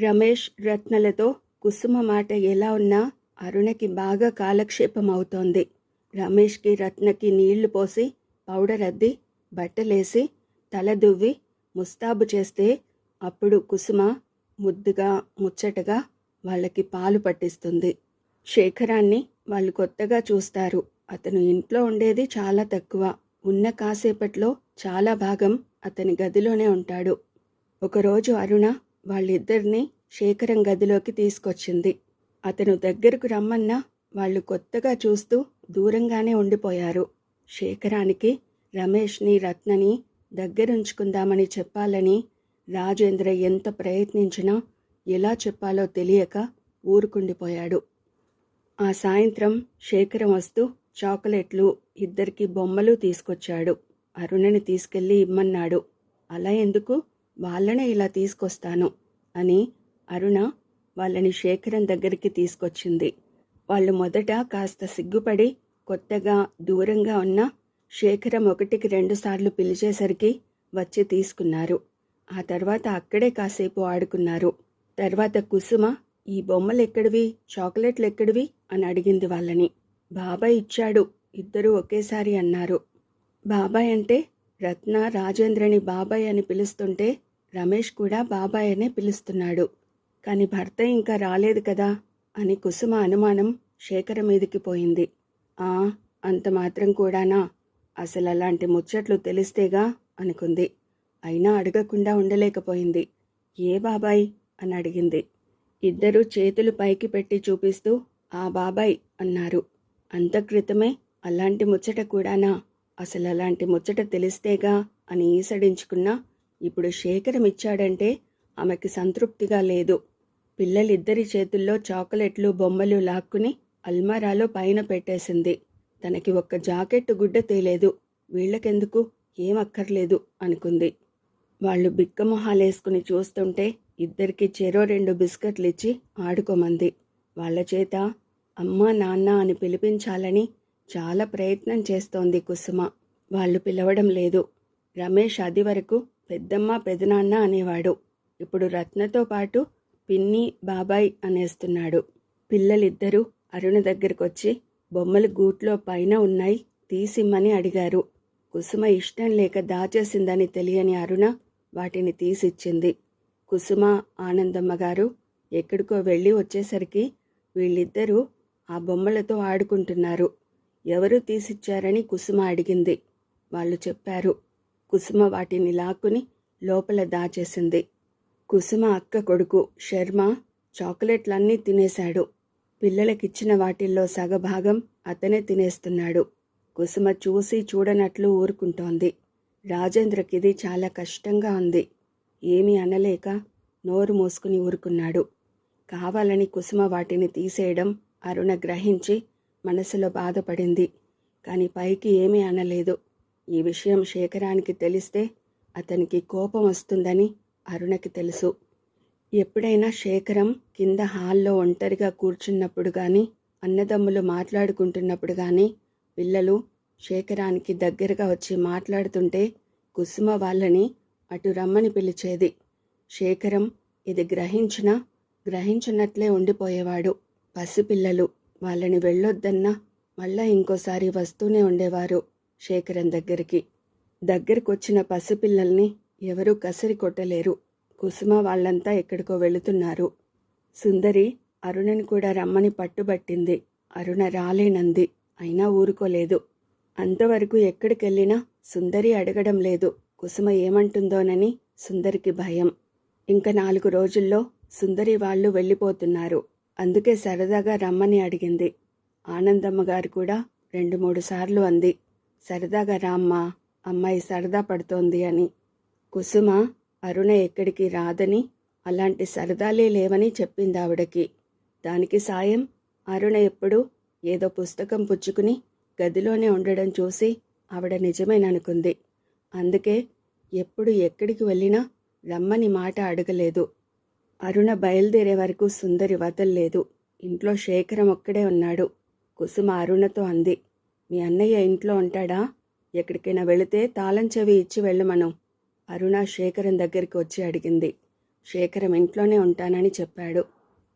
రమేష్ రత్నలతో కుసుమ మాట ఎలా ఉన్నా అరుణకి బాగా కాలక్షేపం అవుతోంది. రమేష్కి రత్నకి నీళ్ళు పోసి పౌడర్ అద్ది బట్టలేసి తల దువ్వి ముస్తాబు చేస్తే అప్పుడు కుసుమ ముద్దుగా ముచ్చటగా వాళ్ళకి పాలు పట్టిస్తుంది. శేఖరాన్ని వాళ్ళు కొత్తగా చూస్తారు. అతను ఇంట్లో ఉండేది చాలా తక్కువ. ఉన్న కాసేపట్లో చాలా భాగం అతని గదిలోనే ఉంటాడు. ఒకరోజు అరుణ వాళ్ళిద్దరినీ శేఖరం గదిలోకి తీసుకొచ్చింది. అతను దగ్గరకు రమ్మన్నా వాళ్ళు కొత్తగా చూస్తూ దూరంగానే ఉండిపోయారు. శేఖరానికి రమేష్ని రత్నని దగ్గరుంచుకుందామని చెప్పాలని రాజేంద్ర ఎంత ప్రయత్నించినా ఎలా చెప్పాలో తెలియక ఊరుకుండిపోయాడు. ఆ సాయంత్రం శేఖరం వస్తూ చాక్లెట్లు ఇద్దరికి బొమ్మలు తీసుకొచ్చాడు. అరుణని తీసుకెళ్ళి ఇమ్మన్నాడు. అలా ఎందుకు? వాళ్ళనే ఇలా తీసుకొస్తాను అని అరుణ వాళ్ళని శేఖరం దగ్గరికి తీసుకొచ్చింది. వాళ్ళు మొదట కాస్త సిగ్గుపడి కొత్తగా దూరంగా ఉన్న శేఖరం ఒకటికి రెండుసార్లు పిలిచేసరికి వచ్చి తీసుకున్నారు. ఆ తర్వాత అక్కడే కాసేపు ఆడుకున్నారు. తర్వాత కుసుమ ఈ బొమ్మలు ఎక్కడివి? చాక్లెట్లు ఎక్కడివి? అని అడిగింది వాళ్ళని. బాబాయ్ ఇచ్చాడు ఇద్దరూ ఒకేసారి అన్నారు. బాబాయ్ అంటే రత్న రాజేంద్రని బాబాయ్ అని పిలుస్తుంటే రమేష్ కూడా బాబాయ్ అనే పిలుస్తున్నాడు. కాని భర్త ఇంకా రాలేదు కదా అని కుసుమ అనుమానం శేఖర మీదికి పోయింది. ఆ అంత మాత్రం కూడానా? అసలు అలాంటి ముచ్చట్లు తెలిస్తేగా అనుకుంది. అయినా అడగకుండా ఉండలేకపోయింది. ఏ బాబాయ్? అని అడిగింది. ఇద్దరూ చేతులు పైకి పెట్టి చూపిస్తూ ఆ బాబాయ్ అన్నారు. అంత క్రితమే అలాంటి ముచ్చట కూడానా? అసలు అలాంటి ముచ్చట తెలిస్తేగా అని ఈసడించుకున్నా ఇప్పుడు శేఖరం ఇచ్చాడంటే ఆమెకి సంతృప్తిగా లేదు. పిల్లలిద్దరి చేతుల్లో చాక్లెట్లు బొమ్మలు లాక్కుని అల్మారాలో పైన పెట్టేసింది. తనకి ఒక్క జాకెట్టు గుడ్డ తేలేదు. వీళ్ళకెందుకు? ఏమక్కర్లేదు అనుకుంది. వాళ్ళు బిక్కమొహాలేసుకుని చూస్తుంటే ఇద్దరికి చెరో రెండు బిస్కెట్లు ఇచ్చి ఆడుకోమంది. వాళ్ళ చేత అమ్మా నాన్న అని పిలిపించాలని చాలా ప్రయత్నం చేస్తోంది కుసుమ. వాళ్ళు పిలవడం లేదు. రమేష్ అది వరకు పెద్దమ్మ పెదనాన్న అనేవాడు. ఇప్పుడు రత్నతో పాటు పిన్ని బాబాయ్ అనేస్తున్నాడు. పిల్లలిద్దరూ అరుణ దగ్గరకొచ్చి బొమ్మలు గూట్లో పైన ఉన్నాయి తీసిమ్మని అడిగారు. కుసుమ ఇష్టం లేక దాచేసిందని తెలియని అరుణ వాటిని తీసిచ్చింది. కుసుమ ఆనందమ్మ గారు ఎక్కడికో వెళ్ళి వచ్చేసరికి వీళ్ళిద్దరూ ఆ బొమ్మలతో ఆడుకుంటున్నారు. ఎవరు తీసిచ్చారని కుసుమ అడిగింది. వాళ్ళు చెప్పారు కుసుమ వాటిని లాక్కుని లోపల దాచేసింది. కుసుమ అక్క కొడుకు శర్మ చాక్లెట్లన్నీ తినేశాడు. పిల్లలకిచ్చిన వాటిల్లో సగభాగం అతనే తినేస్తున్నాడు. కుసుమ చూసి చూడనట్లు ఊరుకుంటోంది. రాజేంద్రకిది చాలా కష్టంగా ఉంది. ఏమీ అనలేక నోరు మూసుకుని ఊరుకున్నాడు. కావాలని కుసుమ వాటిని తీసేయడం అరుణ గ్రహించి మనసులో బాధపడింది. కాని పైకి ఏమీ అనలేదు. ఈ విషయం శేఖరానికి తెలిస్తే అతనికి కోపం వస్తుందని అరుణకి తెలుసు. ఎప్పుడైనా శేఖరం కింద హాల్లో ఒంటరిగా కూర్చున్నప్పుడు కానీ అన్నదమ్ములు మాట్లాడుకుంటున్నప్పుడు కానీ పిల్లలు శేఖరానికి దగ్గరగా వచ్చి మాట్లాడుతుంటే కుసుమ వాళ్ళని అటు రమ్మని పిలిచేది. శేఖరం ఇది గ్రహించినా గ్రహించినట్లే ఉండిపోయేవాడు. పసిపిల్లలు వాళ్ళని వెళ్ళొద్దన్నా మళ్ళా ఇంకోసారి వస్తూనే ఉండేవారు. శేఖరం దగ్గరికి. దగ్గరకొచ్చిన పసిపిల్లల్ని ఎవరూ కసిరి కొట్టలేరు. కుసుమ వాళ్ళంతా ఎక్కడికో వెళుతున్నారు. సుందరి అరుణని కూడా రమ్మని పట్టుబట్టింది. అరుణ రాలేనంది. అయినా ఊరుకోలేదు. అంతవరకు ఎక్కడికెళ్ళినా సుందరి అడగడం లేదు. కుసుమ ఏమంటుందోనని సుందరికి భయం. ఇంకా నాలుగు రోజుల్లో సుందరి వాళ్ళు వెళ్ళిపోతున్నారు. అందుకే సరదాగా రమ్మని అడిగింది. ఆనందమ్మ గారు కూడా రెండు మూడు సార్లు అంది. సరదాగా రామ్మ అమ్మాయి సరదా పడుతోంది అని. కుసుమ అరుణ ఎక్కడికి రాదని అలాంటి సరదాలే లేవని చెప్పింది ఆవిడకి. దానికి సాయం అరుణ ఎప్పుడు ఏదో పుస్తకం పుచ్చుకుని గదిలోనే ఉండడం చూసి ఆవిడ నిజమేననుకుంది. అందుకే ఎప్పుడు ఎక్కడికి వెళ్ళినా రమ్మని మాట అడగలేదు. అరుణ బయలుదేరే వరకు సుందరి వదల్లేదు. ఇంట్లో శేఖరం ఒక్కడే ఉన్నాడు. కుసుమ అరుణతో అంది. మీ అన్నయ్య ఇంట్లో ఉంటాడా? ఎక్కడికైనా వెళితే తాళం చెవి ఇచ్చి వెళ్ళమను. అరుణ శేఖరం దగ్గరికి వచ్చి అడిగింది. శేఖరం ఇంట్లోనే ఉంటానని చెప్పాడు.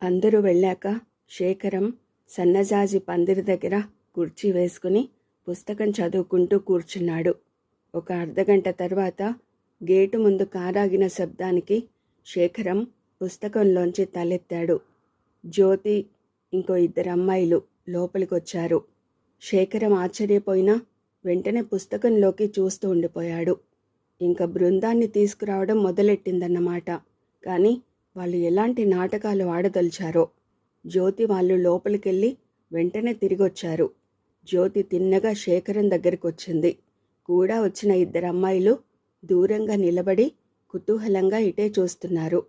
అందరూ వెళ్ళాక శేఖరం సన్నజాజి పందిరి దగ్గర కుర్చీ వేసుకుని పుస్తకం చదువుకుంటూ కూర్చున్నాడు. ఒక అర్ధగంట తర్వాత గేటు ముందు కారాగిన శబ్దానికి శేఖరం పుస్తకంలోంచి తలెత్తాడు. జ్యోతి ఇంకో ఇద్దరు అమ్మాయిలు లోపలికొచ్చారు. శేఖరం ఆశ్చర్యపోయినా వెంటనే పుస్తకంలోకి చూస్తూ ఉండిపోయాడు. ఇంకా బృందాన్ని తీసుకురావడం మొదలెట్టిందన్నమాట. కానీ వాళ్ళు ఎలాంటి నాటకాలు ఆడదలిచారో. జ్యోతి వాళ్ళు లోపలికెళ్ళి వెంటనే తిరిగొచ్చారు. జ్యోతి తిన్నగా శేఖరం దగ్గరికి వచ్చింది కూడా వచ్చిన ఇద్దరు అమ్మాయిలు దూరంగా నిలబడి కుతూహలంగా ఇటే చూస్తున్నారు.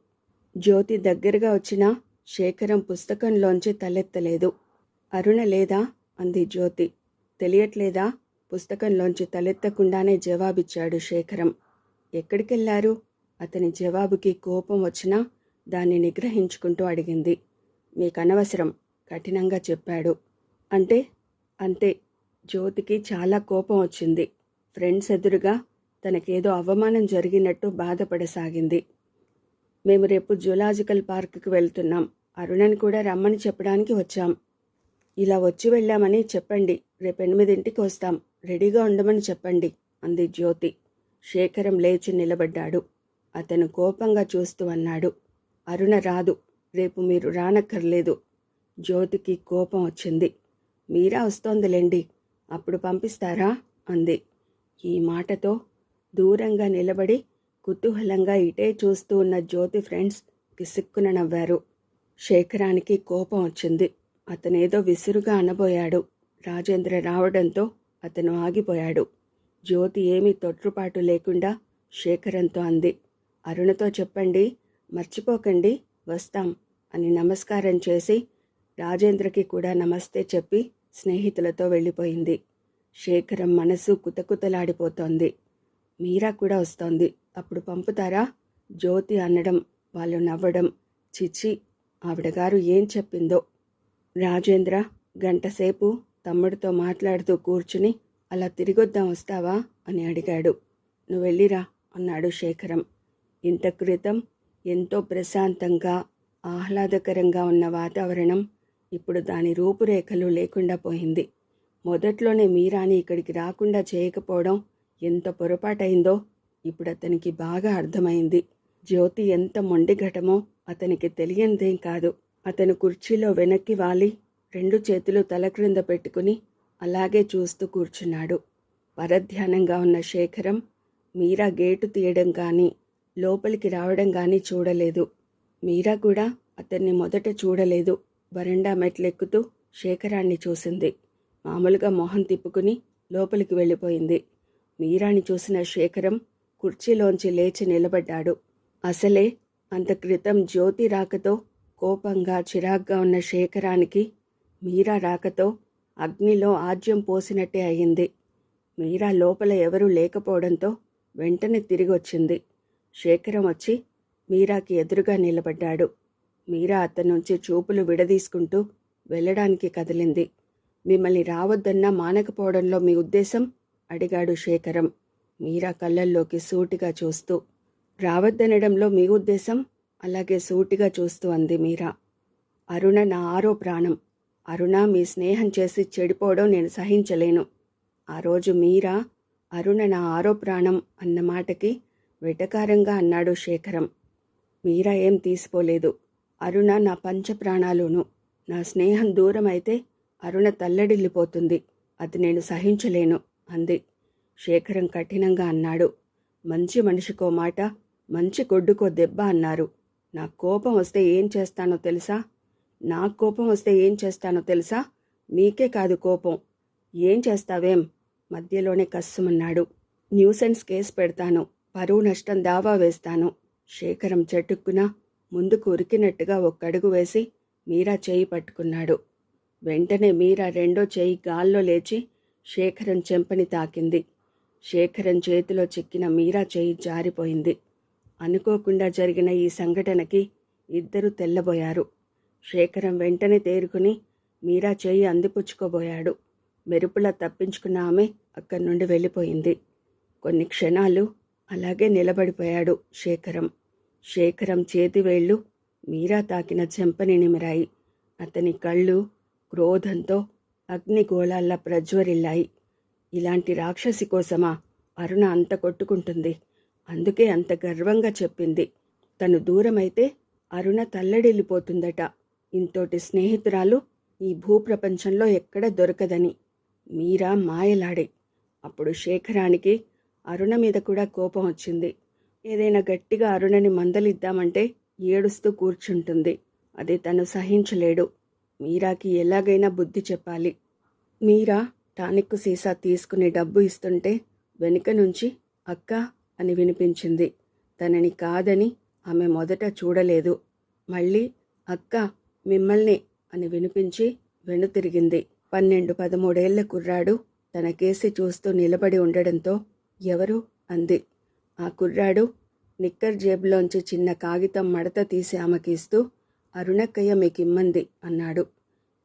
జ్యోతి దగ్గరగా వచ్చిన శేఖరం పుస్తకంలోంచి తలెత్తలేదు. అరుణ లేదా? అంది జ్యోతి. తెలియట్లేదా? పుస్తకంలోంచి తలెత్తకుండానే జవాబిచ్చాడు శేఖరం. ఎక్కడికెళ్ళారు? అతని జవాబుకి కోపం వచ్చినా దాన్ని నిగ్రహించుకుంటూ అడిగింది. మీకనవసరం కఠినంగా చెప్పాడు. అంటే? అంతే. జ్యోతికి చాలా కోపం వచ్చింది. ఫ్రెండ్స్ ఎదురుగా తనకేదో అవమానం జరిగినట్టు బాధపడసాగింది. మేము రేపు జూలాజికల్ పార్కుకి వెళ్తున్నాం. అరుణని కూడా రమ్మని చెప్పడానికి వచ్చాం. ఇలా వచ్చి వెళ్ళామని చెప్పండి. రేపు ఎనిమిదింటికి వస్తాం. రెడీగా ఉండమని చెప్పండి అంది జ్యోతి. శేఖరం లేచి నిలబడ్డాడు. అతను కోపంగా చూస్తూ అన్నాడు అరుణ రాదు రేపు మీరు రానక్కర్లేదు. జ్యోతికి కోపం వచ్చింది. మీరా వస్తోందిలేండి అప్పుడు పంపిస్తారా? అంది. ఈ మాటతో దూరంగా నిలబడి కుతూహలంగా ఇటే చూస్తూ ఉన్న జ్యోతి ఫ్రెండ్స్ కిసిక్కున నవ్వారు. శేఖరానికి కోపం వచ్చింది. అతనేదో విసురుగా అనబోయాడు. రాజేంద్ర రావడంతో అతను ఆగిపోయాడు. జ్యోతి ఏమీ తొట్రుపాటు లేకుండా శేఖరంతో అంది. అరుణతో చెప్పండి మర్చిపోకండి వస్తాం అని నమస్కారం చేసి రాజేంద్రకి కూడా నమస్తే చెప్పి స్నేహితులతో వెళ్ళిపోయింది. శేఖరం మనసు కుతకుతలాడిపోతోంది. మీరా కూడా వస్తోంది. అప్పుడు పంపుతారా? జ్యోతి అనడం వాళ్ళు నవ్వడం చిచ్చి ఆవిడగారు ఏం చెప్పిందో రాజేంద్ర గంటసేపు తమ్ముడితో మాట్లాడుతూ కూర్చుని అలా తిరిగొద్దాం వస్తావా? అని అడిగాడు. నువ్వు వెళ్ళిరా అన్నాడు శేఖరం. ఇంత క్రితం ఎంతో ప్రశాంతంగా ఆహ్లాదకరంగా ఉన్న వాతావరణం ఇప్పుడు దాని రూపురేఖలు లేకుండా పోయింది. మొదట్లోనే మీరాని ఇక్కడికి రాకుండా చేయకపోవడం ఎంత పొరపాటైందో ఇప్పుడు అతనికి బాగా అర్థమైంది. జ్యోతి ఎంత మొండిఘటమో అతనికి తెలియనిదేం కాదు. అతను కుర్చీలో వెనక్కి వాలి రెండు చేతులు తల క్రింద పెట్టుకుని అలాగే చూస్తూ కూర్చున్నాడు. పరధ్యానంగా ఉన్న శేఖరం మీరా గేటు తీయడం కానీ లోపలికి రావడం కానీ చూడలేదు. మీరా కూడా అతన్ని మొదట చూడలేదు. వరండా మెట్లెక్కుతూ శేఖరాన్ని చూసింది. మామూలుగా మొహం తిప్పుకుని లోపలికి వెళ్ళిపోయింది. మీరాని చూసిన శేఖరం కుర్చీలోంచి లేచి నిలబడ్డాడు. అసలే అంత క్రితం జ్యోతి రాకతో కోపంగా చిరాగ్గా ఉన్న శేఖరానికి మీరా రాకతో అగ్నిలో ఆజ్యం పోసినట్టే అయింది. మీరా లోపల ఎవరూ లేకపోవడంతో వెంటనే తిరిగొచ్చింది. శేఖరం వచ్చి మీరాకి ఎదురుగా నిలబడ్డాడు. మీరా అతని నుంచి చూపులు విడదీసుకుంటూ వెళ్ళడానికి కదిలింది. మిమ్మల్ని రావద్దన్నా మానకపోవడంలో మీ ఉద్దేశం? అడిగాడు శేఖరం. మీరా కళ్ళల్లోకి సూటిగా చూస్తూ రావద్దనడంలో మీ ఉద్దేశం? అలాగే సూటిగా చూస్తూ అంది మీరా. అరుణ నా ఆరో ప్రాణం. అరుణ మీ స్నేహం చేసి చెడిపోవడం నేను సహించలేను. ఆ రోజు మీరా అరుణ నా ఆరో ప్రాణం అన్న మాటకి వెటకారంగా అన్నాడు శేఖరం. మీరా ఏం తీసుకోలేదు. అరుణ నా పంచప్రాణాలును. నా స్నేహం దూరం అయితే అరుణ తల్లడిల్లిపోతుంది. అది నేను సహించలేను అంది. శేఖరం కఠినంగా అన్నాడు. మంచి మనిషికో మాట మంచి కొడ్డుకో దెబ్బ అన్నారు. నా కోపం వస్తే ఏం చేస్తానో తెలుసా? నా కోపం వస్తే ఏం చేస్తానో తెలుసా? మీకే కాదు కోపం. ఏం చేస్తావేం? మధ్యలోనే కస్సుమన్నాడు. న్యూసెన్స్ కేసు పెడతాను. పరువు నష్టం దావా వేస్తాను. శేఖరం చెట్టుక్కున ముందుకు ఉరికినట్టుగా ఒక్కడుగు వేసి మీరా చేయి పట్టుకున్నాడు. వెంటనే మీరా రెండో చేయి గాల్లో లేచి శేఖరం చెంపని తాకింది. శేఖరం చేతిలో చిక్కిన మీరా చేయి జారిపోయింది. అనుకోకుండా జరిగిన ఈ సంఘటనకి ఇద్దరు తెల్లబోయారు. శేఖరం వెంటనే తేరుకుని మీరా చేయి అందిపుచ్చుకోబోయాడు. మెరుపులా తప్పించుకున్న ఆమె అక్కడి నుండి వెళ్ళిపోయింది. కొన్ని క్షణాలు అలాగే నిలబడిపోయాడు శేఖరం. శేఖరం చేతివేళ్ళు మీరా తాకిన చెంపని నిమిరాయి. అతని కళ్ళు క్రోధంతో అగ్నిగోళాల్లా ప్రజ్వరిల్లాయి. ఇలాంటి రాక్షసి కోసమా అరుణ అంత కొట్టుకుంటుంది? అందుకే అంత గర్వంగా చెప్పింది. తను దూరమైతే అరుణ తల్లడిల్లిపోతుందట. ఇంతోటి స్నేహితురాలు ఈ భూప్రపంచంలో ఎక్కడ దొరకదని. మీరా మాయలాడే. అప్పుడు శేఖరానికి అరుణ మీద కూడా కోపం వచ్చింది. ఏదైనా గట్టిగా అరుణని మందలిద్దామంటే ఏడుస్తూ కూర్చుంటుంది. అది తను సహించలేడు. మీరాకి ఎలాగైనా బుద్ధి చెప్పాలి. మీరా టానిక్ సీసా తీసుకుని డబ్బు ఇస్తుంటే వెనుక నుంచి అక్క అని వినిపించింది. తనని కాదని ఆమె మొదట చూడలేదు. మళ్ళీ అక్క మిమ్మల్ని అని వినిపించి వెనుతిరిగింది పన్నెండు పదమూడేళ్ళ కుర్రాడు తన కేసి చూస్తూ నిలబడి ఉండడంతో ఎవరు? అంది. ఆ కుర్రాడు నిక్కర్ జేబులోంచి చిన్న కాగితం మడత తీసి ఆమెకి ఇస్తూ అరుణక్కయ్య మీకిమ్మంది అన్నాడు.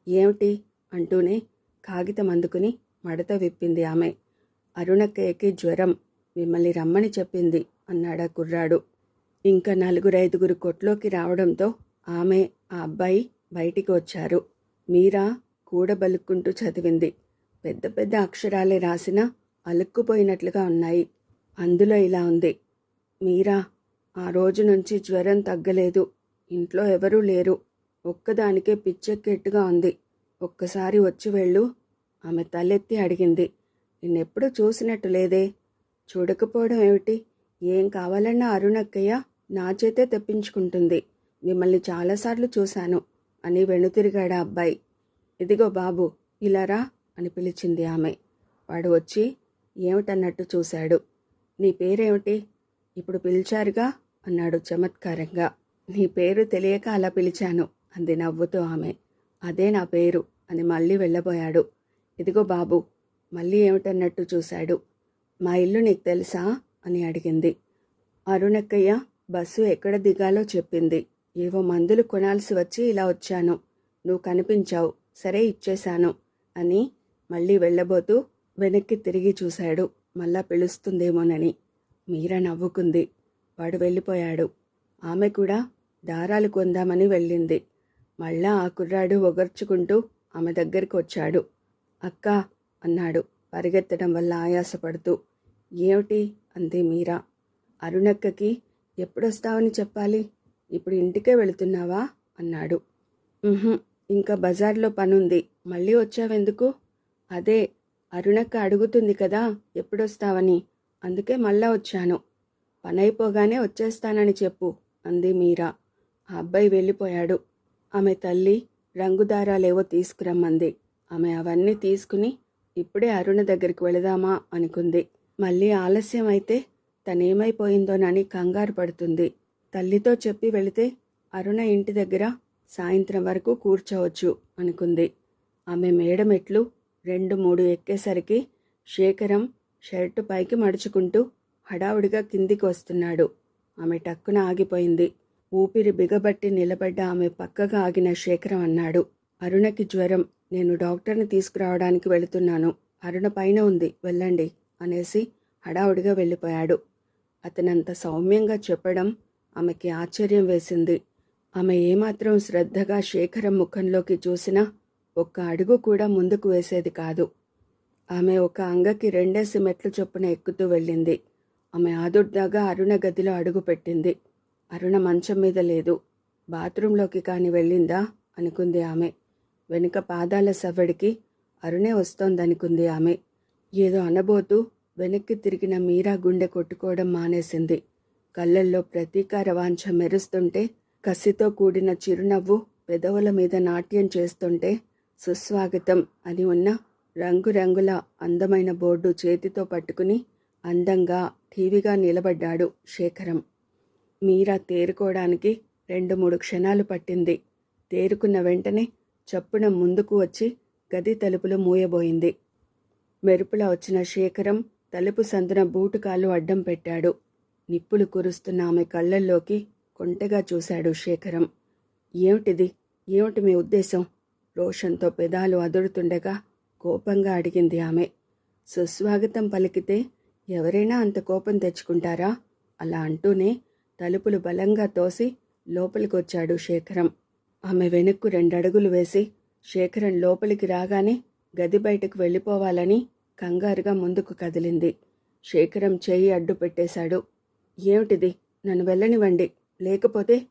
ఏమిటి? అంటూనే కాగితం అందుకుని మడత విప్పింది ఆమె. అరుణక్కయ్యకి జ్వరం మిమ్మల్ని రమ్మని చెప్పింది అన్నాడా కుర్రాడు. ఇంకా నలుగురు ఐదుగురు కొట్లోకి రావడంతో ఆమె ఆ అబ్బాయి బయటికి వచ్చారు. మీరా కూడబలుక్కుంటూ చదివింది. పెద్ద పెద్ద అక్షరాలే రాసినా అలుక్కుపోయినట్లుగా ఉన్నాయి. అందులో ఇలా ఉంది. మీరా ఆ రోజు నుంచి జ్వరం తగ్గలేదు. ఇంట్లో ఎవరూ లేరు. ఒక్కదానికే పిచ్చెక్కేట్టుగా ఉంది. ఒక్కసారి వచ్చి వెళ్ళు. ఆమె తలెత్తి అడిగింది. నిన్నెప్పుడు చూసినట్టు లేదే. చూడకపోవడం ఏమిటి? ఏం కావాలన్నా అరుణక్కయ్య నా చేతే తెప్పించుకుంటుంది. మిమ్మల్ని చాలాసార్లు చూశాను అని వెనుతిరిగాడు అబ్బాయి. ఇదిగో బాబు ఇలారా అని పిలిచింది ఆమె. వాడు వచ్చి ఏమిటన్నట్టు చూశాడు. నీ పేరేమిటి? ఇప్పుడు పిలిచారుగా? అన్నాడు చమత్కారంగా. నీ పేరు తెలియక అలా పిలిచాను అంది నవ్వుతూ ఆమె. అదే నా పేరు అని మళ్ళీ వెళ్ళబోయాడు. ఇదిగో బాబు మళ్ళీ ఏమిటన్నట్టు చూశాడు. మా ఇల్లు నీకు తెలుసా? అని అడిగింది. అరుణక్కయ్య బస్సు ఎక్కడ దిగాలో చెప్పింది. ఏవో మందులు కొనాల్సి వచ్చి ఇలా వచ్చాను. నువ్వు కనిపించావు. సరే ఇచ్చేశాను అని మళ్ళీ వెళ్ళబోతూ వెనక్కి తిరిగి చూశాడు. మళ్ళా పిలుస్తుందేమోనని. మీరా నవ్వుకుంది. వాడు వెళ్ళిపోయాడు. ఆమె కూడా దారాలు కొందామని వెళ్ళింది. మళ్ళా ఆ కుర్రాడు ఒగర్చుకుంటూ ఆమె దగ్గరికి వచ్చాడు. అక్క అన్నాడు. పరిగెత్తడం వల్ల ఆయాసపడుతూ. ఏమిటి? అంది మీరా. అరుణక్కకి ఎప్పుడొస్తావని చెప్పాలి? ఇప్పుడు ఇంటికే వెళుతున్నావా? అన్నాడు. ఇంకా బజార్లో పనుంది. మళ్ళీ వచ్చావెందుకు? అదే అరుణక్క అడుగుతుంది కదా ఎప్పుడొస్తావని. అందుకే మళ్ళా వచ్చాను. పనైపోగానే వచ్చేస్తానని చెప్పు అంది మీరా. ఆ అబ్బాయి వెళ్ళిపోయాడు. ఆమె తల్లి రంగుదారాలేవో తీసుకురమ్మంది. ఆమె అవన్నీ తీసుకుని ఇప్పుడే అరుణ దగ్గరికి వెళదామా అనుకుంది. మళ్ళీ ఆలస్యం అయితే తనేమైపోయిందోనని కంగారు పడుతుంది. తల్లితో చెప్పి వెళితే అరుణ ఇంటి దగ్గర సాయంత్రం వరకు కూర్చోవచ్చు అనుకుంది. ఆమె మేడమెట్లు రెండు మూడు ఎక్కేసరికి శేఖరం షర్టు పైకి మడుచుకుంటూ హడావుడిగా కిందికి వస్తున్నాడు. ఆమె టక్కున ఆగిపోయింది. ఊపిరి బిగబట్టి నిలబడ్డ ఆమె పక్కగా ఆగిన శేఖరం అన్నాడు. అరుణకి జ్వరం. నేను డాక్టర్ని తీసుకురావడానికి వెళుతున్నాను. అరుణ పైన ఉంది. వెళ్ళండి. అనేసి హడావుడిగా వెళ్ళిపోయాడు. అతనంత సౌమ్యంగా చెప్పడం ఆమెకి ఆశ్చర్యం వేసింది. ఆమె ఏమాత్రం శ్రద్ధగా శేఖరం ముఖంలోకి చూసినా ఒక్క అడుగు కూడా ముందుకు వేసేది కాదు. ఆమె ఒక అంగకి రెండేసి మెట్లు చొప్పున ఎక్కుతూ వెళ్ళింది. ఆమె ఆదుర్దాగా అరుణ గదిలో అడుగు పెట్టింది. అరుణ మంచం మీద లేదు. బాత్రూంలోకి కాని వెళ్ళిందా? అనుకుంది ఆమె. వెనుక పాదాల సవ్వడికి అరుణే వస్తోందనుకుంది ఆమె. ఏదో అనబోతూ వెనక్కి తిరిగిన మీరా గుండె కొట్టుకోవడం మానేసింది. కళ్ళల్లో ప్రతీకార వాంఛ మెరుస్తుంటే కసితో కూడిన చిరునవ్వు పెదవుల మీద నాట్యం చేస్తుంటే సుస్వాగతం అని ఉన్న రంగురంగుల అందమైన బోర్డు చేతితో పట్టుకుని అందంగా ఠీవిగా నిలబడ్డాడు శేఖరం. మీరా తేరుకోవడానికి రెండు మూడు క్షణాలు పట్టింది. తేరుకున్న వెంటనే చప్పున ముందుకు వచ్చి గది తలుపులు మూయబోయింది. మెరుపులా వచ్చిన శేఖరం తలుపు సందున బూటుకాలు అడ్డం పెట్టాడు. నిప్పులు కురుస్తున్న ఆమె కళ్ళల్లోకి కొంటగా చూశాడు శేఖరం. ఏమిటిది? ఏమిటి మీ ఉద్దేశం? రోషన్తో పెదాలు అదురుతుండగా కోపంగా అడిగింది ఆమె. సుస్వాగతం పలికితే ఎవరైనా అంత కోపం తెచ్చుకుంటారా? అలా అంటూనే తలుపులు బలంగా తోసి లోపలికొచ్చాడు శేఖరం. ఆమె వెనక్కు రెండడుగులు వేసి శేఖరం లోపలికి రాగానే గది బయటకు వెళ్ళిపోవాలని కంగారుగా ముందుకు కదిలింది. శేఖరం చేయి అడ్డు పెట్టేశాడు. ఏమిటిది? నన్ను వెళ్ళనివ్వండి. లేకపోతే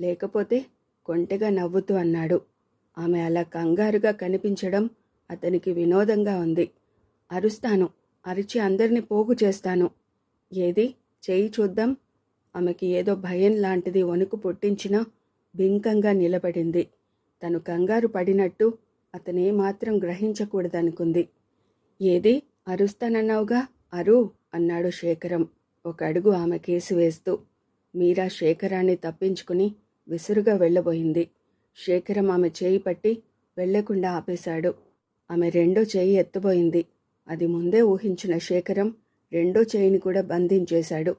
లేకపోతే కొంటెగా నవ్వుతూ అన్నాడు. ఆమె అలా కంగారుగా కనిపించడం అతనికి వినోదంగా ఉంది. అరుస్తాను. అరిచి అందరినీ పోగు చేస్తాను. ఏది? చేయి చూద్దాం. ఆమెకి ఏదో భయం లాంటిది వణుకు పుట్టించినా బింకంగా నిలబడింది. తను కంగారు పడినట్టు అతనేమాత్రం గ్రహించకూడదనుకుంది. ఏది? అరుస్తానన్నావుగా? అరు అన్నాడు శేఖరం. ఒక అడుగు ఆమె కేసు వేస్తూ. మీరా శేఖరాన్ని తప్పించుకుని విసురుగా వెళ్ళబోయింది. శేఖరం ఆమె చేయి పట్టి వెళ్ళకుండా ఆపేశాడు. ఆమె రెండో చేయి ఎత్తబోయింది. అది ముందే ఊహించిన శేఖరం రెండో చేయిని కూడా బంధించేశాడు.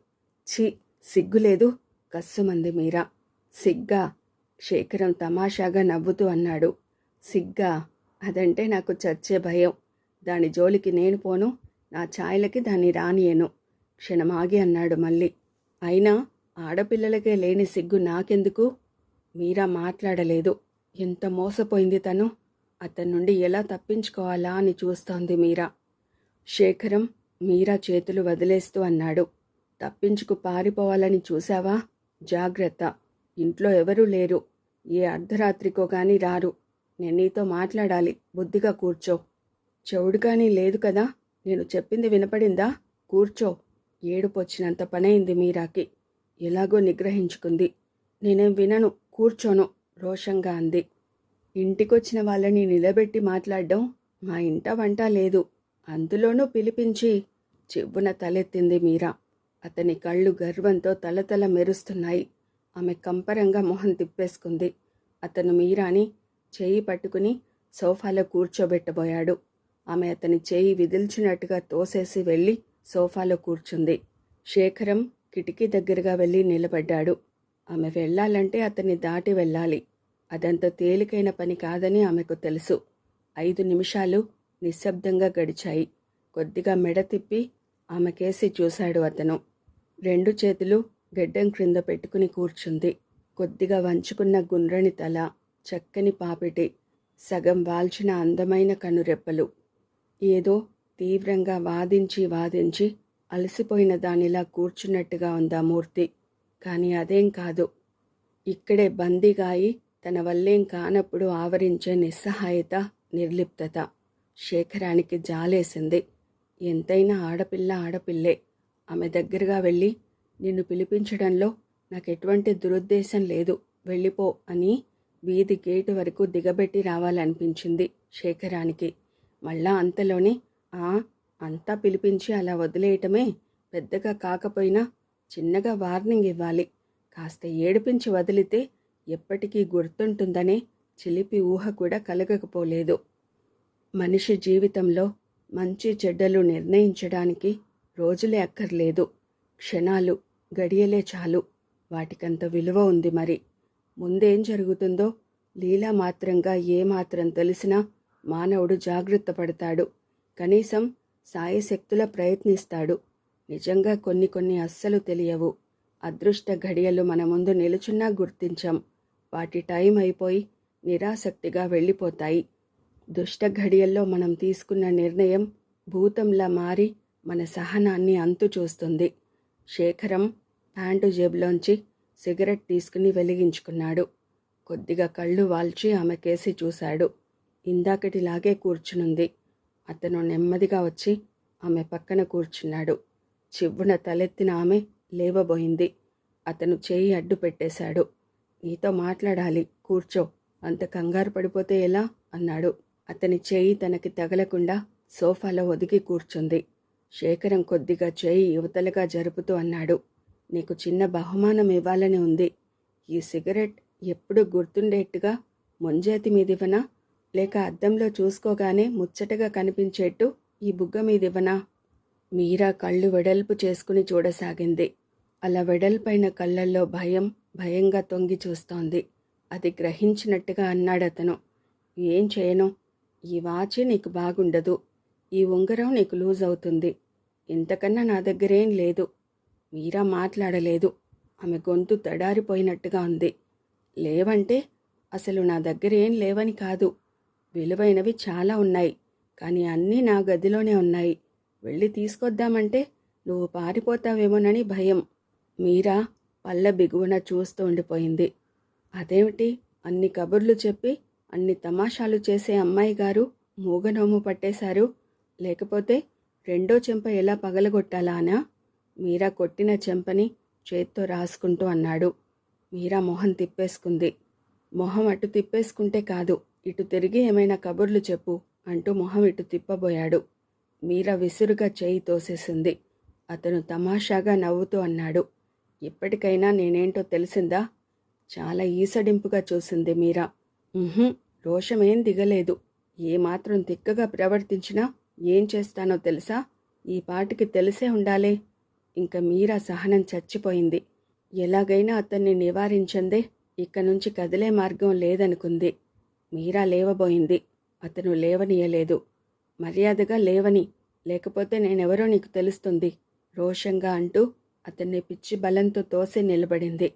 ఛీ! సిగ్గులేదు? కస్సుమంది మీరా. సిగ్గా? శేఖరం తమాషాగా నవ్వుతూ అన్నాడు. సిగ్గా? అదంటే నాకు చచ్చే భయం. దాని జోలికి నేను పోను నా ఛాయలకి దాన్ని రానియను క్షణమాగి అన్నాడు మళ్ళీ. అయినా ఆడపిల్లలకే లేని సిగ్గు నాకెందుకు? మీరా మాట్లాడలేదు. ఎంత మోసపోయింది తను? అతని నుండి ఎలా తప్పించుకోవాలా అని చూస్తోంది మీరా. శేఖరం మీరా చేతులు వదిలేస్తూ అన్నాడు. తప్పించుకు పారిపోవాలని చూశావా? జాగ్రత్త. ఇంట్లో ఎవరూ లేరు. ఏ అర్ధరాత్రికో కానీ రారు. నేను నీతో మాట్లాడాలి. బుద్ధిగా కూర్చో. చెవుడు కానీ లేదు కదా? నేను చెప్పింది వినపడిందా? కూర్చో. ఏడుపొచ్చినంత పనైంది మీరాకి. ఎలాగో నిగ్రహించుకుంది. నేనేం వినను కూర్చోను రోషంగా అంది. ఇంటికొచ్చిన వాళ్ళని నిలబెట్టి మాట్లాడడం మా ఇంట వంట లేదు. అందులోనూ పిలిపించి చివ్వున తలెత్తింది మీరా. అతని కళ్ళు గర్వంతో తలతల మెరుస్తున్నాయి. ఆమె కంపరంగా మొహం తిప్పేసుకుంది. అతను మీరాని చేయి పట్టుకుని సోఫాలో కూర్చోబెట్టబోయాడు. ఆమె అతని చేయి విదిల్చినట్టుగా తోసేసి వెళ్ళి సోఫాలో కూర్చుంది. శేఖరం కిటికీ దగ్గరగా వెళ్ళి నిలబడ్డాడు. ఆమె వెళ్ళాలంటే అతన్ని దాటి వెళ్ళాలి. అదంత తేలికైన పని కాదని ఆమెకు తెలుసు. ఐదు నిమిషాలు నిశ్శబ్దంగా గడిచాయి. కొద్దిగా మెడ తిప్పి ఆమెకేసి చూశాడు అతను. రెండు చేతులు గెడ్డం క్రింద పెట్టుకుని కూర్చుంది. కొద్దిగా వంచుకున్న గుండ్రని తల చక్కని పాపిటి సగం వాల్చిన అందమైన కనురెప్పలు ఏదో తీవ్రంగా వాదించి వాదించి అలసిపోయిన దానిలా కూర్చున్నట్టుగా ఉందా మూర్తి. కానీ అదేం కాదు. ఇక్కడే బందీగాయి తన వల్లేం కానప్పుడు ఆవరించే నిస్సహాయత నిర్లిప్తత శేఖరానికి జాలేసింది. ఎంతైనా ఆడపిల్ల ఆడపిల్లే. ఆమె దగ్గరగా వెళ్ళి నిన్ను పిలిపించడంలో నాకు ఎటువంటి దురుద్దేశం లేదు. వెళ్ళిపో అని వీధి గేటు వరకు దిగబెట్టి రావాలనిపించింది శేఖరానికి. మళ్ళా అంతలోనే ఆ అంతా పిలిపించి అలా వదిలేయటమే పెద్దగా కాకపోయినా చిన్నగా వార్నింగ్ ఇవ్వాలి. కాస్త ఏడిపించి వదిలితే ఎప్పటికీ గుర్తుంటుందనే చిలిపి ఊహ కూడా కలగకపోలేదు. మనిషి జీవితంలో మంచి చెడ్డలు నిర్ణయించడానికి రోజులే అక్కర్లేదు. క్షణాలు గడియలే చాలు. వాటికంత విలువ ఉంది మరి. ముందేం జరుగుతుందో లీలా మాత్రంగా ఏమాత్రం తెలిసినా మానవుడు జాగ్రత్త పడతాడు. కనీసం సాయశక్తుల ప్రయత్నిస్తాడు. నిజంగా కొన్ని కొన్ని అస్సలు తెలియవు. అదృష్ట ఘడియలు మన ముందు నిలుచున్నా గుర్తించాం. వాటి టైం అయిపోయి నిరాసక్తిగా వెళ్ళిపోతాయి. దుష్ట ఘడియల్లో మనం తీసుకున్న నిర్ణయం భూతంలా మారి మన సహనాన్ని అంతు చూస్తుంది శేఖరం ప్యాంటు జేబులోంచి సిగరెట్ తీసుకుని వెలిగించుకున్నాడు. కొద్దిగా కళ్ళు వాల్చి ఆమె కేసి చూశాడు. ఇందాకటిలాగే కూర్చునుంది. అతను నెమ్మదిగా వచ్చి ఆమె పక్కన కూర్చున్నాడు. చివ్వున తలెత్తిన ఆమె లేవబోయింది. అతను చేయి అడ్డు పెట్టేశాడు. నీతో మాట్లాడాలి. కూర్చో. అంత కంగారు పడిపోతే ఎలా? అన్నాడు. అతని చేయి తనకి తగలకుండా సోఫాలో ఒదిగి కూర్చుంది. శేఖరం కొద్దిగా చేయి యువతలుగా జరుపుతూ అన్నాడు. నీకు చిన్న బహుమానం ఇవ్వాలని ఉంది. ఈ సిగరెట్ ఎప్పుడు గుర్తుండేట్టుగా ముంజేతి మీదివనా లేక అద్దంలో చూసుకోగానే ముచ్చటగా కనిపించేట్టు ఈ బుగ్గ మీదివ్వనా? మీరా కళ్ళు వెడల్పు చేసుకుని చూడసాగింది. అలా వెడల్పైన కళ్ళల్లో భయం భయంగా తొంగి చూస్తోంది. అది గ్రహించినట్టుగా అన్నాడతను. ఏం చేయను? ఈ వాచి నీకు బాగుండదు. ఈ ఉంగరం నీకు లూజ్ అవుతుంది. ఇంతకన్నా నా దగ్గరేం లేదు. మీరా మాట్లాడలేదు. ఆమె గొంతు తడారిపోయినట్టుగా ఉంది. లేవంటే అసలు నా దగ్గర ఏం లేవని కాదు. విలువైనవి చాలా ఉన్నాయి కానీ అన్నీ నా గదిలోనే ఉన్నాయి. వెళ్ళి తీసుకొద్దామంటే నువ్వు పారిపోతావేమోనని భయం. మీరా పళ్ళ బిగువన చూస్తూ ఉండిపోయింది. అదేమిటి? అన్ని కబుర్లు చెప్పి అన్ని తమాషాలు చేసే అమ్మాయి గారు మూగనోము పట్టేశారు. లేకపోతే రెండో చెంప ఎలా పగలగొట్టాలానా మీరా కొట్టిన చెంపని చేత్తో రాసుకుంటూ అన్నాడు. మీరా మొహం తిప్పేసుకుంది. మొహం అటు తిప్పేసుకుంటే కాదు ఇటు తిరిగి ఏమైనా కబుర్లు చెప్పు అంటూ మొహం ఇటు తిప్పబోయాడు. మీరా విసురుగా చేయి తోసేసింది. అతను తమాషాగా నవ్వుతూ అన్నాడు. ఇప్పటికైనా నేనేంటో తెలిసిందా? చాలా ఈసడింపుగా చూసింది మీరా. రోషమేం దిగలేదు. ఏమాత్రం తిక్కగా ప్రవర్తించినా ఏం చేస్తానో తెలుసా? ఈ పాటికి తెలిసే ఉండాలే. ఇంక మీరా సహనం చచ్చిపోయింది. ఎలాగైనా అతన్ని నివారించందే. ఇక నుంచి కదిలే మార్గం లేదనుకుంది. మీరా లేవబోయింది. అతను లేవనీయలేదు. మర్యాదగా లేవని. లేకపోతే నేనెవరో నీకు తెలుస్తుంది. రోషంగా అంటూ అతన్ని పిచ్చి బలంతో తోసి నిలబడింది.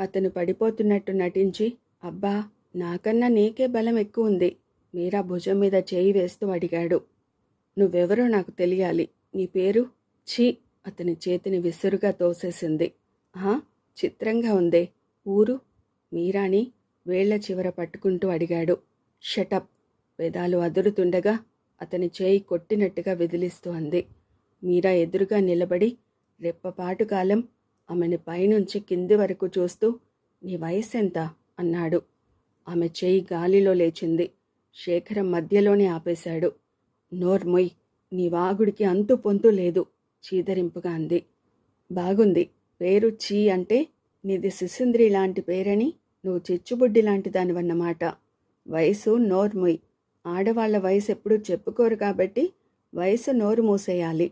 అతను పడిపోతున్నట్టు నటించి అబ్బా నాకన్నా నీకే బలం ఎక్కువ ఉంది మీరా భుజం మీద చేయి వేస్తూ అడిగాడు. నువ్వెవరో నాకు తెలియాలి. నీ పేరు? ఛీ! అతని చేతిని విసురుగా తోసేసింది. ఆ? చిత్రంగా ఉందే. ఊరు? మీరాని? వేళ్ళ చివర పట్టుకుంటూ అడిగాడు. షటప్ పెదాలు అదురుతుండగా అతని చేయి కొట్టినట్టుగా విదిలిస్తూ అంది. మీరా ఎదురుగా నిలబడి రెప్పపాటు కాలం ఆమెను పైనుంచి కింది వరకు చూస్తూ నీ వయసెంత అన్నాడు. ఆమె చేయి గాలిలో లేచింది. శేఖరం మధ్యలోనే ఆపేశాడు. నోర్మొయ్ నీ వాగుడికి అంతు పొంతు లేదు చీదరింపుగా అంది. బాగుంది. పేరు చీ అంటే నీది శిశుంద్రి లాంటి పేరని నువ్వు చిచ్చుబుడ్డి లాంటి దానివన్నమాట వయసు నోర్ముయ్ ఆడవాళ్ళ వయసు ఎప్పుడూ చెప్పుకోరు కాబట్టి వయసు నోరు మూసేయాలి.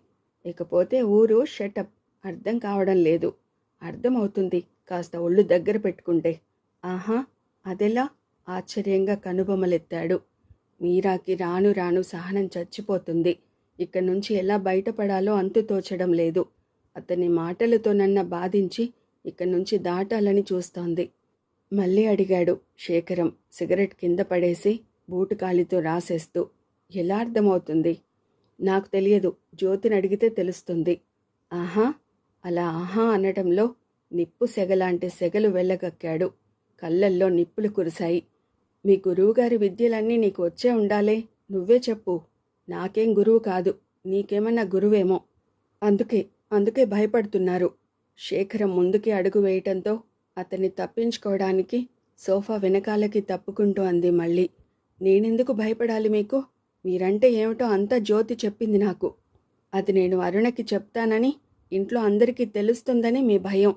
ఇకపోతే ఊరు షటప్. అర్థం కావడం లేదు. అర్థమవుతుంది. కాస్త ఒళ్ళు దగ్గర పెట్టుకుంటే. ఆహా! అదెలా? ఆశ్చర్యంగా కనుబొమ్మలెత్తాడు మీరాకి రాను రాను సహనం చచ్చిపోతుంది. ఇక్కడి నుంచి ఎలా బయటపడాలో అంతు తోచడం లేదు. అతని మాటలతోనన్న బాధించి ఇక్కడి నుంచి దాటాలని చూస్తోంది. మళ్ళీ అడిగాడు శేఖరం సిగరెట్ కింద పడేసి బూటు కాలితో రాసేస్తూ ఎలా అర్థమవుతుంది? నాకు తెలియదు. జ్యోతిని అడిగితే తెలుస్తుంది. ఆహా అలా ఆహా అనటంలో నిప్పు సెగలాంటి సెగలు వెళ్ళగక్కాడు. కళ్ళల్లో నిప్పులు కురిశాయి. మీ గురువుగారి విద్యలన్నీ నీకు వచ్చే ఉండాలే. నువ్వే చెప్పు. నాకేం గురువు కాదు. నీకేమన్నా గురువేమో. అందుకే అందుకే భయపడుతున్నారు. శేఖరం ముందుకి అడుగు వేయటంతో అతన్ని తప్పించుకోవడానికి సోఫా వెనకాలకి తప్పుకుంటూ అంది మళ్ళీ. నేనెందుకు భయపడాలి మీకు? మీరంటే ఏమిటో అంతా జ్యోతి చెప్పింది నాకు. అది నేను అరుణకి చెప్తానని ఇంట్లో అందరికీ తెలుస్తుందని మీ భయం.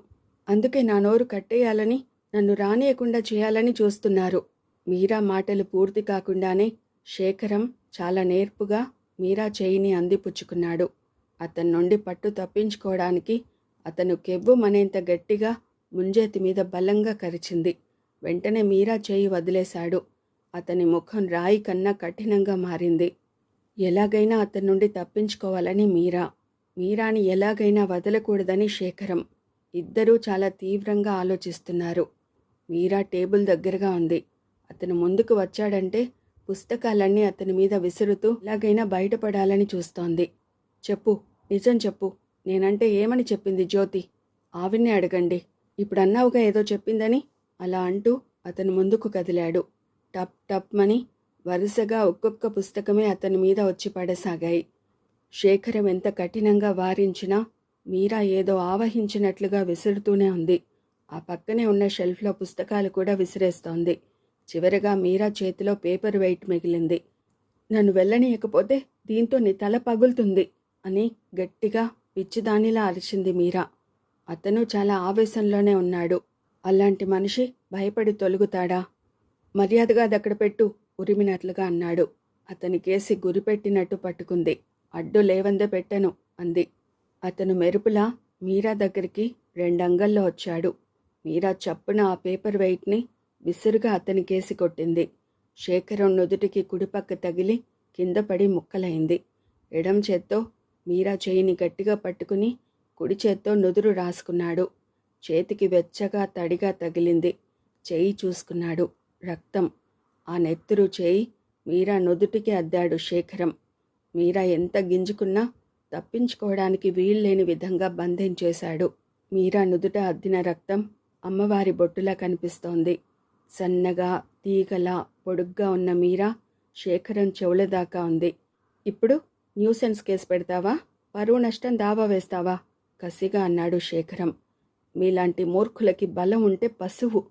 అందుకే నా నోరు కట్టేయాలని నన్ను రానియకుండా చేయాలని చూస్తున్నారు. మీరా మాటలు పూర్తి కాకుండానే శేఖరం చాలా నేర్పుగా మీరా చేయిని అందిపుచ్చుకున్నాడు. అతని నుండి పట్టు తప్పించుకోవడానికి అతను కెవ్వు మనేంత గట్టిగా ముంజేతి మీద బలంగా కరిచింది. వెంటనే మీరా చేయి వదిలేశాడు. అతని ముఖం రాయి కన్నా కఠినంగా మారింది. ఎలాగైనా అతని నుండి తప్పించుకోవాలని మీరా. మీరాని ఎలాగైనా వదలకూడదని శేఖరం. ఇద్దరూ చాలా తీవ్రంగా ఆలోచిస్తున్నారు. మీరా టేబుల్ దగ్గరగా ఉంది. అతను ముందుకు వచ్చాడంటే పుస్తకాలన్నీ అతని మీద విసురుతూ ఎలాగైనా బయటపడాలని చూస్తోంది. చెప్పు నిజం చెప్పు. నేనంటే ఏమని చెప్పింది జ్యోతి? ఆవిడ్ని అడగండి. ఇప్పుడు అన్నావుగా ఏదో చెప్పిందని అలా అంటూ అతను ముందుకు కదిలాడు. టప్ టప్ మని వరుసగా ఒక్కొక్క పుస్తకమే అతని మీద వచ్చి పడసాగాయి. శేఖరం ఎంత కఠినంగా వారించినా మీరా ఏదో ఆవహించినట్లుగా విసురుతూనే ఉంది. ఆ పక్కనే ఉన్న షెల్ఫ్లో పుస్తకాలు కూడా విసిరేస్తోంది. చివరగా మీరా చేతిలో పేపర్ వెయిట్ మిగిలింది. నన్ను వెళ్ళనీయకపోతే దీంతో నీ తల పగులుతుంది అని గట్టిగా పిచ్చిదానిలా అరిచింది మీరా. అతను చాలా ఆవేశంలోనే ఉన్నాడు. అలాంటి మనిషి భయపడి తొలుగుతాడా? మర్యాదగా అదక్కడ పెట్టు ఉరిమినట్లుగా అన్నాడు. అతని కేసి గురిపెట్టినట్టు పట్టుకుంది. అడ్డు లేవందే పెట్టను అంది. అతను మెరుపులా మీరా దగ్గరికి రెండంగల్లో వచ్చాడు. మీరా చప్పున ఆ పేపర్ వెయిట్ని విసురుగా అతని కేసి కొట్టింది. శేఖరం నుదుటికి కుడిపక్క తగిలి కింద పడి ముక్కలైంది. ఎడం చేత్తో మీరా చేయిని గట్టిగా పట్టుకుని కుడి చేత్తో నుదురు రాసుకున్నాడు. చేతికి వెచ్చగా తడిగా తగిలింది. చేయి చూసుకున్నాడు. రక్తం. ఆ నెత్తురు చేయి మీరా నుదుటికి అద్దాడు శేఖరం. మీరా ఎంత గింజుకున్నా తప్పించుకోవడానికి వీల్లేని విధంగా బంధించేశాడు. మీరా నుదుట అద్దిన రక్తం అమ్మవారి బొట్టులా కనిపిస్తోంది. సన్నగా తీగలా పొడుగ్గా ఉన్న మీరా శేఖరం చెవుల దాకా ఉంది. ఇప్పుడు న్యూసెన్స్ కేసు పెడతావా? పరువు నష్టం దావా వేస్తావా? కసిగా అన్నాడు శేఖరం. మీలాంటి మూర్ఖులకి బలం ఉంటే పశువు.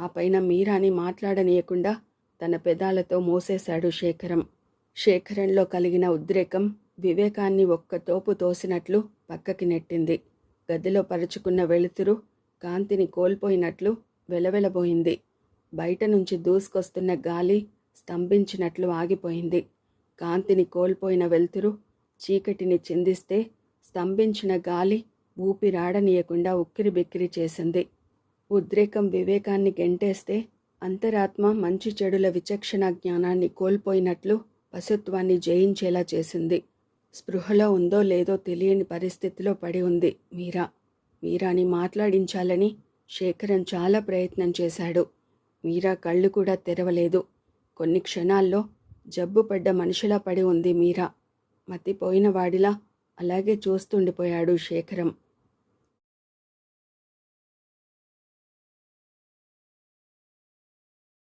ఆ పైన మీరాని మాట్లాడనీయకుండా తన పెదాలతో మోసేశాడు శేఖరం. శేఖరంలో కలిగిన ఉద్రేకం వివేకాన్ని ఒక్క తోపు తోసినట్లు పక్కకి నెట్టింది. గదిలో పరుచుకున్న వెలుతురు కాంతిని కోల్పోయినట్లు వెలవెలబోయింది. బయట నుంచి దూసుకొస్తున్న గాలి స్తంభించినట్లు ఆగిపోయింది. కాంతిని కోల్పోయిన వెలుతురు చీకటిని చిందిస్తే స్తంభించిన గాలి ఊపిరాడనీయకుండా ఉక్కిరి బిక్కిరి చేసింది. ఉద్రేకం వివేకాన్ని గెంటేస్తే అంతరాత్మ మంచి చెడుల విచక్షణ జ్ఞానాన్ని కోల్పోయినట్లు పశుత్వాన్ని జయించేలా చేసింది. స్పృహలో ఉందో లేదో తెలియని పరిస్థితిలో పడి ఉంది మీరా. మీరాని మాట్లాడించాలని శేఖరం చాలా ప్రయత్నం చేశాడు. మీరా కళ్ళు కూడా తెరవలేదు. కొన్ని క్షణాల్లో జబ్బు పడ్డ మనిషిలా పడి ఉంది మీరా. మతిపోయిన వాడిలా అలాగే చూస్తుండిపోయాడు శేఖరం.